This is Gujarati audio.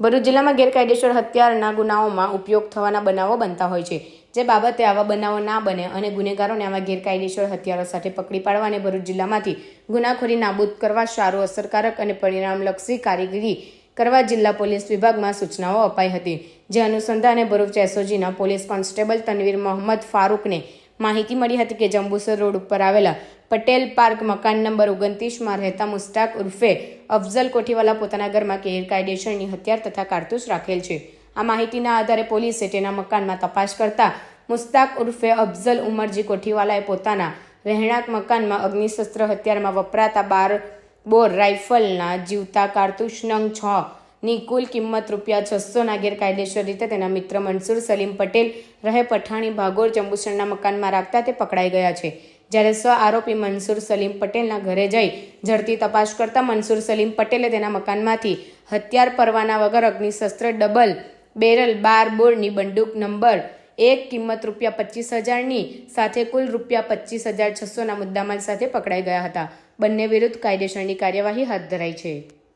ભરૂચ જિલ્લામાં ગેરકાયદેસર હત્યારના ગુનાઓમાં ઉપયોગ થવાના બનાવો બનતા હોય છે. જે બાબતે આવા બનાવો ના બને અને ગુનેગારોને આવા ગેરકાયદેસર હથિયારો સાથે પકડી પાડવા અને ભરૂચ જિલ્લામાંથી ગુનાખોરી નાબૂદ કરવા સારું અસરકારક અને પરિણામલક્ષી કારીગરી કરવા જિલ્લા પોલીસ વિભાગમાં સૂચનાઓ અપાઈ હતી. જે અનુસંધાને ભરૂચ એસઓજીના પોલીસ કોન્સ્ટેબલ તનવીર મોહમ્મદ ફારૂકને માહિતી મળી હતી કે જંબુસર રોડ ઉપર આવેલા પટેલ પાર્ક મકાન નંબર ઓગણત્રીસમાં રહેતા મુસ્તાક ઉર્ફે અફઝલ કોઠીવાલા પોતાના ઘરમાં ગેરકાયદેસરની હથિયાર તથા કારતૂસ રાખેલ છે. આ માહિતીના આધારે પોલીસે તેના મકાનમાં તપાસ કરતા મુસ્તાક ઉર્ફે અફઝલ ઉમરજી કોઠીવાલાએ પોતાના રહેણાંક મકાનમાં અગ્નિશસ્ત્ર હથિયારમાં વપરાતા બાર બોર રાઇફલના જીવતા કારતૂસ નંગ છ ની કુલ કિંમત રૂપિયા છસોના ગેરકાયદેસર રીતે તેના મિત્ર મનસુર સલીમ પટેલ રહે પઠાણી ભાગોળ જંબુસરના મકાનમાં રાખતા તે પકડાઈ ગયા છે. જ્યારે સ આરોપી મનસુર સલીમ પટેલના ઘરે જઈ ઝડપી તપાસ કરતા મનસુર સલીમ પટેલે તેના મકાનમાંથી હથિયાર પરવાના વગર અગ્નિશસ્ત્ર ડબલ બેરલ બાર બોરની બંદૂક નંબર એક કિંમત રૂપિયા પચીસ હજારની સાથે કુલ રૂપિયા પચીસ હજાર છસોના મુદ્દામાલ સાથે પકડાઈ ગયા હતા. બંને વિરુદ્ધ કાયદેસરની કાર્યવાહી હાથ ધરાઈ છે.